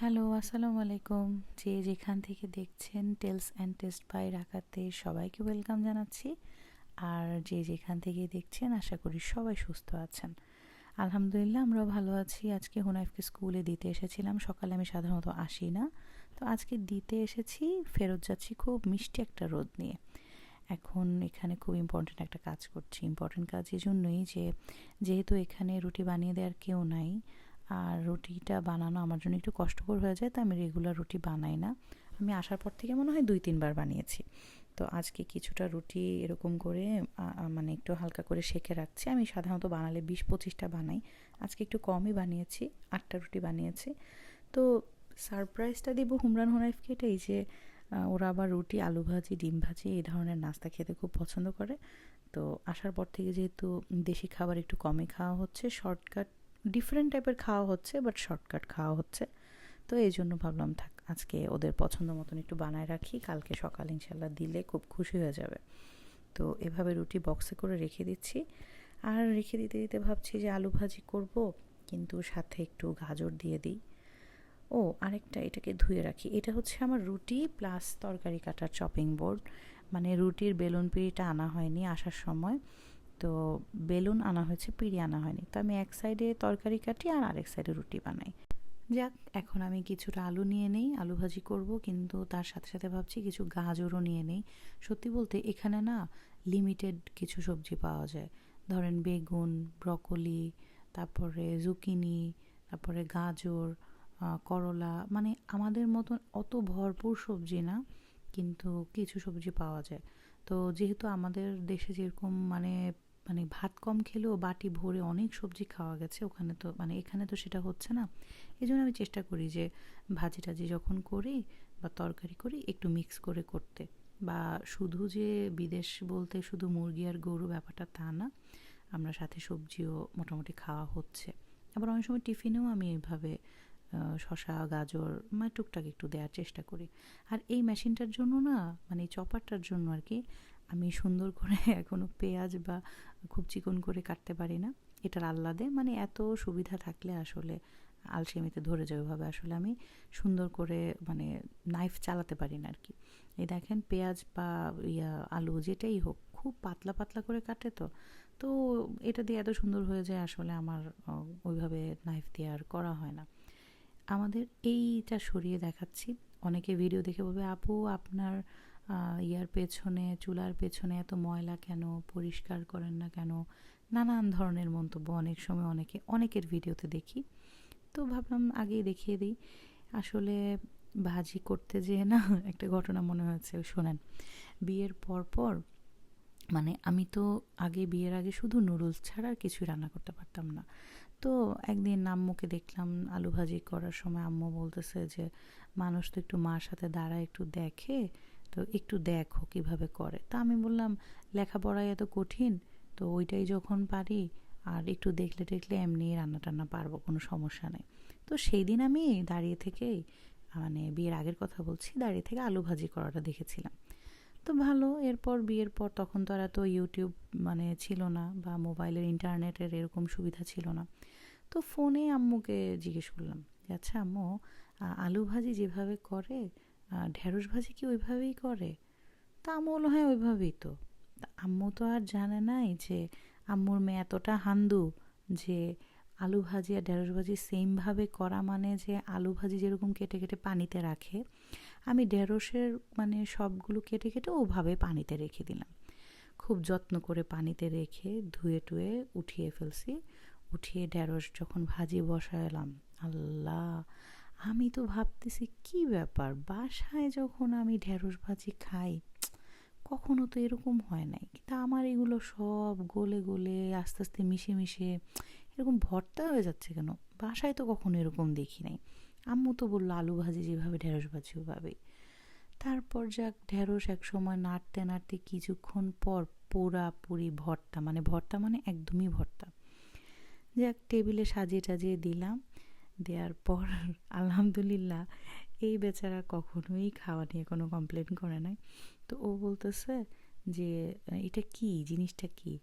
Hello, আসসালামু আলাইকুম। যে যেখান থেকে দেখছেন টেলস অ্যান্ড টেস্ট বাই রাখাতে সবাইকে ওয়েলকাম জানাচ্ছি। আর যে যেখান থেকে দেখছেন, আশা করি সবাই সুস্থ আছেন। আলহামদুলিল্লাহ, আমরাও ভালো আছি। আজকে হুনাইফকে স্কুলে দিতে এসেছিলাম। সকালে আমি সাধারণত আসি না। তো আজকে দিতে এসেছি। ফেরত যাচ্ছি খুব মিষ্টি একটা রোদ নিয়ে। এখন এখানে খুব ইম্পর্টেন্ট একটা কাজ করছি। ইম্পর্টেন্ট কাজ এই জন্যই যে, যেহেতু এখানে রুটি বানিয়ে দেওয়ার কেউ নাই আর রুটিটা বানানো আমার জন্য একটু কষ্টকর হয়ে যায় তো আমি রেগুলার রুটি বানাই না। আমি আসার পর থেকে মনে হয় দুই, তিনবার বানিয়েছি। তো আজকে কিছুটা রুটি এরকম করে মানে একটু হালকা করে সেঁকে রাখছি। আমি সাধারণত বানালে বিশ পঁচিশটা বানাই। আজকে একটু কমই বানিয়েছি, আটটা রুটি বানিয়েছি। তো সারপ্রাইজটা দেবো হুমরান হোনাইফকে এটাই যে ওরা আবার রুটি, আলু ভাজি, ডিম ভাজি এই ধরনের নাস্তা খেতে খুব পছন্দ করে। তো আসার পর থেকে যেহেতু দেশি খাবার একটু কমে খাওয়া হচ্ছে শর্টকাট ডিফারেন্ট টাইপের খাওয়া হচ্ছে বাট শর্টকাট খাওয়া হচ্ছে। তো এই জন্য ভাবলাম, থাক, আজকে ওদের পছন্দ মতন একটু বানায় রাখি। কালকে সকাল ইনশাল্লাহ দিলে খুব খুশি হয়ে যাবে। তো এভাবে রুটি বক্সে করে রেখে দিচ্ছি। আর রেখে দিতে দিতে ভাবছি যে আলু ভাজি করব, কিন্তু সাথে একটু গাজর দিয়ে দিই। ও, আরেকটা এটাকে ধুয়ে রাখি। এটা হচ্ছে আমার রুটি প্লাস তরকারি কাটার চপিং বোর্ড মানে রুটির বেলুন পিড়িটা আনা হয়নি আসার সময়। তো বেলুন আনা হয়েছে, পিড়ি আনা হয়নি। তো আমি এক সাইডে তরকারি কাটি আর আরেক সাইডে রুটি বানাই। যাক, এখন আমি কিছুটা আলু নিয়ে নেই, আলু ভাজি করব, কিন্তু তার সাথে সাথে ভাবছি কিছু গাজরও নিয়ে নেই। সত্যি বলতে এখানে না লিমিটেড কিছু সবজি পাওয়া যায়। ধরেন বেগুন, ব্রকলি, তারপরে জুকিনি তারপরে গাজর করলা মানে আমাদের মতন অত ভরপুর সবজি না, কিন্তু কিছু সবজি পাওয়া যায়। তো যেহেতু আমাদের দেশে যেরকম মানে মানে ভাত কম খেলেও বাটি ভরে অনেক সবজি খাওয়া গেছে। ওখানে তো মানে এখানে তো সেটা হচ্ছে না। এই জন্য আমি চেষ্টা করি যে ভাজি টাজি যখন করি বা তরকারি করি, একটু মিক্স করে করতে। বা শুধু যে বিদেশ বলতে শুধু মুরগি আর গরু ব্যাপারটা তা না, আমরা সাথে সবজিও মোটামুটি খাওয়া হচ্ছে। আবার অনেক সময় টিফিনেও আমি এইভাবে শশা গাজর মানে টুকটাক একটু দেওয়ার চেষ্টা করি। আর এই মেশিনটার জন্য না মানে চপারটার জন্য আর কি আমি সুন্দর করে এখনও পেঁয়াজ বা খুব চিকন করে কাটতে পারি না। এটার আহ্লাদে। মানে এত সুবিধা থাকলে আসলে আলসেমিতে ধরে যায় ভাবে আসলে আমি সুন্দর করে মানে নাইফ চালাতে পারি না আর কি এই দেখেন পেঁয়াজ বা ইয়া, আলু যেটাই হোক, খুব পাতলা পাতলা করে কাটে তো। তো এটা দিয়ে এত সুন্দর হয়ে যায় আসলে আমার ওইভাবে নাইফ দিয়ে আর করা হয় না। আমাদের এইটা সরিয়ে দেখাচ্ছি। অনেকে ভিডিও দেখে বলবে, আপু, আপনার ইয়ার পেছনে, চুলার পেছনে এত ময়লা কেন? পরিষ্কার করেন না কেন? নানান ধরনের মন্তব্য অনেক সময় অনেকে, অনেকের ভিডিওতে দেখি। তো ভাবলাম আগেই দেখিয়ে দিই। আসলে ভাজি করতে যেয়ে না একটা ঘটনা মনে হয়েছে, শোনেন। বিয়ের পর পর মানে আমি তো আগে, বিয়ের আগে শুধু নুডলস ছাড়া আর কিছুই রান্না করতে পারতাম না। তো একদিন আম্মুকে দেখলাম আলু ভাজি করার সময় আম্মু বলতেছে যে, মানুষ তো একটু মার সাথে দাঁড়ায়, একটু দেখে তো একটু দেখো কীভাবে করে। তা আমি বললাম লেখাপড়ায় এত কঠিন, তো ওইটাই যখন পারি আর একটু দেখলে টেকলে এমনি রান্না টান্না পারব, কোনো সমস্যা নেই। তো সেই দিন আমি দাঁড়িয়ে থেকেই মানে বিয়ের আগের কথা বলছি, দাঁড়িয়ে থেকে আলু ভাজি করাটা দেখেছিলাম। তো ভালো, এরপর বিয়ের পর তখন তো আর এত ইউটিউব মানে ছিল না বা মোবাইলের, ইন্টারনেটের এরকম সুবিধা ছিল না। তো ফোনে আম্মুকে জিজ্ঞেস করলাম আচ্ছা আম্মু আলু ভাজি যেভাবে করে ঢেঁড়স ভাজি কি ওইভাবেই করে? তা আম্মু বলল হ্যাঁ ওইভাবেই তো। আম্মু তো আর জানে নাই যে আম্মুর মেয়ে এতটা হান্দু যে আলু ভাজি আর ঢেঁড়স ভাজি সেমভাবে করা মানে যে আলু ভাজি যেরকম কেটে কেটে পানিতে রাখে। আমি ঢেঁড়সের মানে সবগুলো কেটে কেটে ওভাবে পানিতে রেখে দিলাম। খুব যত্ন করে পানিতে রেখে ধুয়ে টুয়ে উঠিয়ে ফেলছি। উঠিয়ে ঢেঁড়স যখন ভাজি বসালাম আল্লাহ! আমি তো ভাবতেছি, কি ব্যাপার? বাসায় যখন আমি ঢেঁড়স ভাজি খাই, কখনো তো এরকম হয় নাই। কিন্তু আমার এগুলো সব গলে গলে, আস্তে আস্তে মিশে মিশে এরকম ভর্তা হয়ে যাচ্ছে কেন? বাসায় তো কখনো এরকম দেখি নাই। আম্মু তো বলল, আলু ভাজি যেভাবে ঢেঁড়স ভাজি ওভাবেই তারপর যাক, ঢেঁড়স এক সময় নাড়তে নাড়তে কিছুক্ষণ পর পুরি ভর্তা মানে ভর্তা মানে একদমই ভর্তা। যাক, টেবিলে সাজিয়ে টাজিয়ে দিলাম। দেওয়ার পর আলহামদুলিল্লাহ এই বেচারা কখনোই খাওয়া নিয়ে কোনো কমপ্লেন করে নাই। তো ও বলতেছে যে এটা কি? জিনিসটা কি?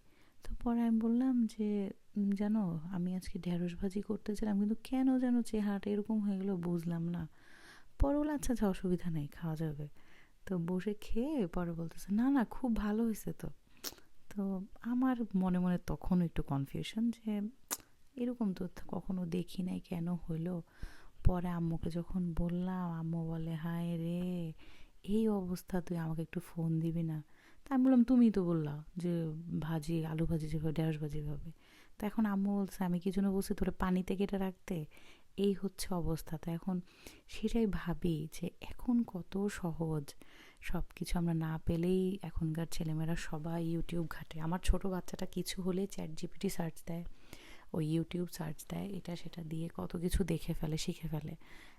তো পরে আমি বললাম যে "উম, জানো আমি আজকে ঢেঁড়স ভাজি করতেছিলাম কিন্তু কেন যেন চেহারাটা এরকম হয়ে গেলো বুঝলাম না। পরে বলে আচ্ছা আচ্ছা অসুবিধা নেই খাওয়া যাবে। তো বসে খেয়ে পরে বলতেছে না না খুব ভালো হয়েছে তো। তো আমার মনে মনে তখনও একটু কনফিউশন যে এরকম তো কখনো দেখি নাই কেন হইল পরে আম্মুকে যখন বললাম, আম্মু বলে, হায় রে, এই অবস্থা, তুই আমাকে একটু ফোন দিবি না? তা আমি বললাম, তুমি তো বললা যে ভাজি, আলু ভাজি যেভাবে, ঢেঁড়স ভাজি ভাবে তো এখন আম্মু বলছে, আমি কি জন্য বলছি তোরা পানিতে কেটে রাখতে? এই হচ্ছে অবস্থা। তো এখন সেটাই ভাবি যে এখন কত সহজ। সব কিছু আমরা না পেলেই এখনকার ছেলেমেয়েরা সবাই ইউটিউব ঘাটে। আমার ছোট বাচ্চাটা কিছু হলে চ্যাট জিপিটি সার্চ দেয়। ওই ইউটিউব সার্চ দেয়, এটা সেটা দিয়ে কত কিছু দেখে ফেলে, শিখে ফেলে।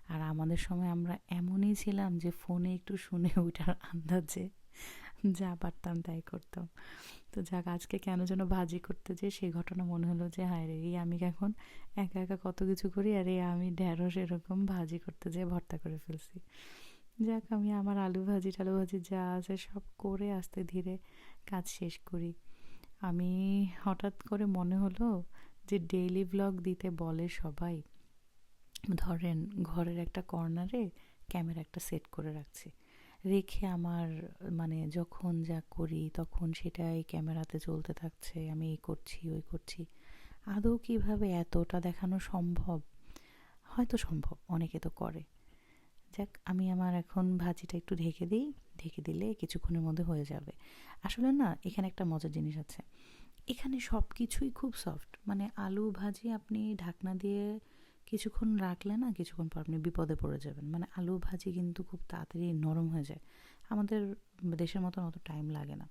আর আমাদের সময় আমরা এমনই ছিলাম যে ফোনে একটু শুনে ওইটার আন্দাজে যা পারতাম তাই করতাম। তো যাক, আজকে কেন যেন ভাজি করতে যে সেই ঘটনা মনে হলো যে, হায় রে, এই আমি এখন একা একা কত কিছু করি, আর এই আমি ঢ্যাঁড়স এরকম ভাজি করতে যেয়ে ভর্তা করে ফেলছি। যাক, আমি আমার আলু ভাজি, টালু ভাজি যা আছে সব করে আস্তে ধীরে কাজ শেষ করি। আমি হঠাৎ করে মনে হলো যে ডেইলি ব্লগ দিতে বলে সবাই, ধরেন ঘরের একটা কর্নারে ক্যামেরা একটা সেট করে রাখছি। রেখে আমার মানে যখন যা করি তখন সেটাই ক্যামেরাতে চলতে থাকছে, আমি এই করছি, ওই করছি। আদৌ কীভাবে এতটা দেখানো সম্ভব? হয়তো সম্ভব, অনেকে তো করে। যাক, আমি আমার এখন ভাজিটা একটু ঢেকে দিই, ঢেকে দিলে কিছুক্ষণের মধ্যে হয়ে যাবে। আসলে না, এখানে একটা মজার জিনিস আছে। এখানে সব কিছুই খুব সফট মানে আলু ভাজি আপনি ঢাকনা দিয়ে কিছুক্ষণ রাখলে না কিছুক্ষণ পর আপনি বিপদে পড়ে যাবেন। মানে আলু ভাজি কিন্তু খুব তাড়াতাড়ি নরম হয়ে যায়। আমাদের দেশের মতন অত টাইম লাগে না।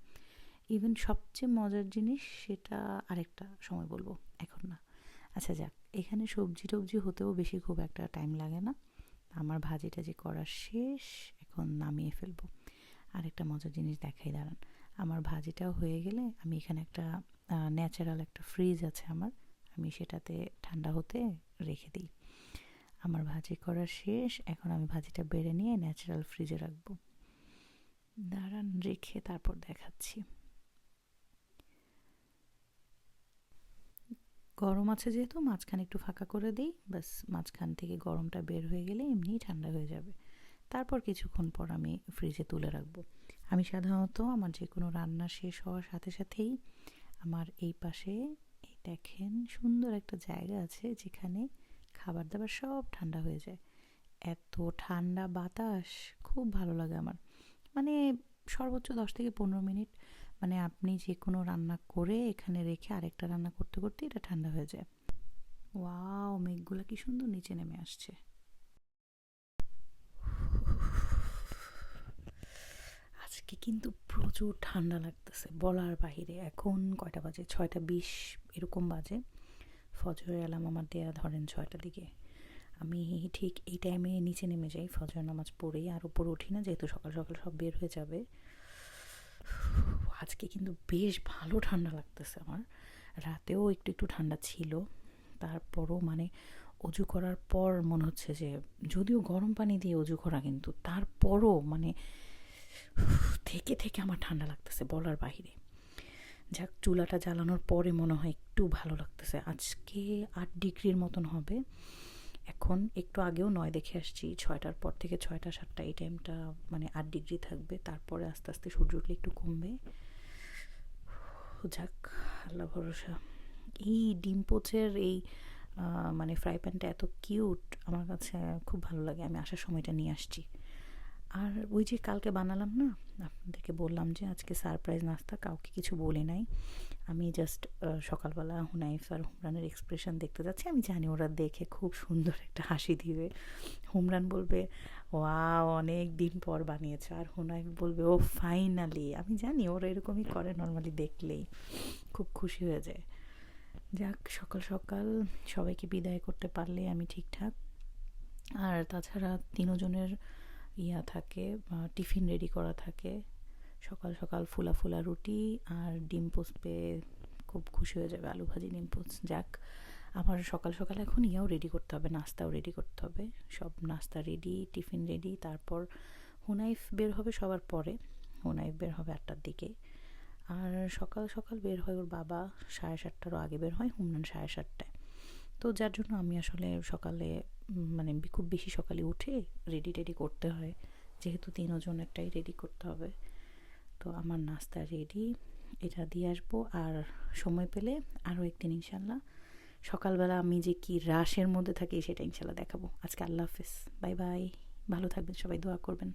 ইভেন সবচেয়ে মজার জিনিস সেটা আরেকটা সময় বলব, এখন না। আচ্ছা যাক, এখানে সবজি টবজি হতেও বেশি খুব একটা টাইম লাগে না। আমার ভাজিটা যে করা শেষ, এখন নামিয়ে ফেলব। আরেকটা মজার জিনিস দেখাই, দাঁড়ান। আমার ভাজিটাও হয়ে গেলে আমি এখানে একটা ন্যাচারাল একটা ফ্রিজ আছে আমার, আমি সেটাতে ঠান্ডা হতে রেখে দিই। আমার ভাজি করা শেষ, এখন আমি ভাজিটা বেড়ে নিয়ে ন্যাচারাল ফ্রিজে রাখব। দাঁড়ান, রেখে তারপর দেখাচ্ছি। গরম আছে যেহেতু, মাঝখানে একটু ফাঁকা করে দিই, ব্যাস মাঝখান থেকে গরমটা বের হয়ে গেলে এমনিই ঠান্ডা হয়ে যাবে। তারপর কিছুক্ষণ পর আমি ফ্রিজে তুলে রাখব। আমি সাধারণত আমার যে কোনো রান্না শেষ হওয়ার সাথে সাথেই আমার এই পাশে এই দেখেন সুন্দর একটা জায়গা আছে যেখানে খাবার দাবার সব ঠান্ডা হয়ে যায়। এত ঠান্ডা বাতাস, খুব ভালো লাগে আমার। মানে সর্বোচ্চ দশ থেকে পনেরো মিনিট মানে আপনি যে কোনো রান্না করে এখানে রেখে আরেকটা রান্না করতে করতে এটা ঠান্ডা হয়ে যায়। ওয়াও, মেঘগুলো কি সুন্দর নিচে নেমে আসছে। আজকে কিন্তু প্রচুর ঠান্ডা লাগতেছে, বলার বাহিরে। এখন কয়টা বাজে? ছয়টা বিশ এরকম বাজে। ফজরের অ্যালার্ম আমার দেয়া ধরেন ছয়টার দিকে। আমি ঠিক এই টাইমে নিচে নেমে যাই ফজর নামাজ পড়েই। আর উপরে উঠি না, যেহেতু সকাল সকাল সব বের হয়ে যাবে। আজকে কিন্তু বেশ ভালো ঠান্ডা লাগতেছে আমার। রাতেও একটু একটু ঠান্ডা ছিল। তারপরও মানে অজু করার পর মনে হচ্ছে যে, যদিও গরম পানি দিয়ে অজু করা কিন্তু, তারপরও মানে থেকে থেকে আমার ঠান্ডা লাগতেছে বলার বাহিরে। যাক, চুলাটা জ্বালানোর পরে মনে হয় একটু ভালো লাগতেছে। আজকে আট ডিগ্রির মতন হবে। এখন একটু আগেও নয় দেখে আসছি, ছয়টার পর থেকে ছয়টা, সাতটা এই টাইমটা মানে আট ডিগ্রি থাকবে। তারপরে আস্তে আস্তে সূর্য উঠলে একটু কমবে। যাক, আল্লাহ ভরসা। এই ডিম পোচের এই মানে ফ্রাই প্যানটা এত কিউট আমার কাছে খুব ভালো লাগে। আমি আসার সময়টা নিয়ে আসছি। আর ওই যে কালকে বানালাম না, আপনাদেরকে বললাম যে আজকে সারপ্রাইজ নাস্তা, কাউকে কিছু বলি নাই। আমি জাস্ট সকালবেলা হুনাইফ আর হুমরানের এক্সপ্রেশন দেখতে যাচ্ছি। আমি জানি ওরা দেখে খুব সুন্দর একটা হাসি দিবে। হুমরান বলবে ওয়া অনেক দিন পর বানিয়েছে। আর হুনাইফ বলবে, ও ফাইনালি আমি জানি ওরা এরকমই করে নর্মালি দেখলেই। খুব খুশি হয়ে যায়। যাক, সকাল সকাল সবাইকে বিদায় করতে পারলে আমি ঠিকঠাক। আর তাছাড়া তিনজনের ইয়া থাকে টিফিন রেডি করা থাকে। সকাল সকাল ফুলা ফুলা রুটি আর ডিম পোস্ট পেয়ে খুব খুশি হয়ে যাবে, আলু ভাজি, ডিম পোস্ট যাক। আমার সকাল সকাল এখন ইয়াও রেডি করতে হবে, নাস্তাও রেডি করতে হবে। সব নাস্তা রেডি টিফিন রেডি তারপর হুনাইফ বের হবে সবার পরে। হুনাইফ বের হবে আটটার দিকে। আর সকাল সকাল বের হয় ওর বাবা, সাড়ে সাতটারও আগে বের হয় হুমনান সাড়ে সাতটায়। তো যার জন্য আমি আসলে সকালে মানে খুব বেশি সকালে উঠে রেডি টেডি করতে হয়। যেহেতু তিনজন একটাই রেডি করতে হবে। তো আমার নাস্তা রেডি এটা দিয়ে আসব। আর সময় পেলে আরও একদিন ইনশাল্লাহ। সকালবেলা আমি যে কি রাশের মধ্যে থাকি সেটা ইনশাল্লাহ দেখাবো। আজকে আল্লাহ হাফেজ। Bye bye. ভালো থাকবেন, সবাই দোয়া করবেন।